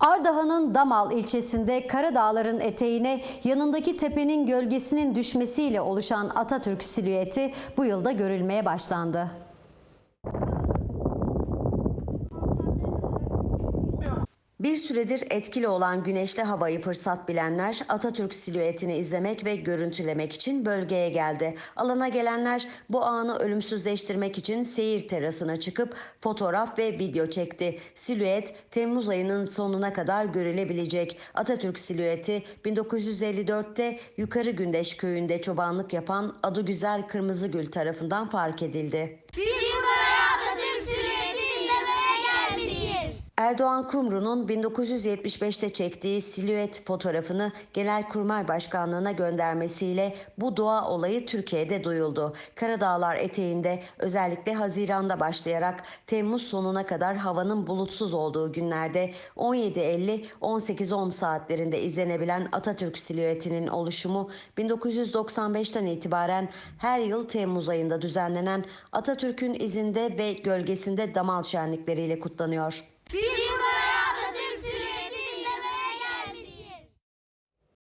Ardahan'ın Damal ilçesinde Karadağların eteğine yanındaki tepenin gölgesinin düşmesiyle oluşan Atatürk silüeti bu yılda görülmeye başlandı. Bir süredir etkili olan güneşli havayı fırsat bilenler Atatürk silüetini izlemek ve görüntülemek için bölgeye geldi. Alana gelenler bu anı ölümsüzleştirmek için seyir terasına çıkıp fotoğraf ve video çekti. Silüet Temmuz ayının sonuna kadar görülebilecek. Atatürk silüeti 1954'te Yukarı Gündeş köyünde çobanlık yapan adı güzel Kırmızıgül tarafından fark edildi. Biz buraya Atatürk silüeti izlemeye gelmişiz. Erdoğan Kumru'nun 1975'te çektiği silüet fotoğrafını Genelkurmay Başkanlığı'na göndermesiyle bu doğa olayı Türkiye'de duyuldu. Karadağlar eteğinde özellikle Haziran'da başlayarak Temmuz sonuna kadar havanın bulutsuz olduğu günlerde 17.50-18.10 saatlerinde izlenebilen Atatürk silüetinin oluşumu 1995'ten itibaren her yıl Temmuz ayında düzenlenen Atatürk'ün izinde ve gölgesinde damal şenlikleriyle kutlanıyor. Biz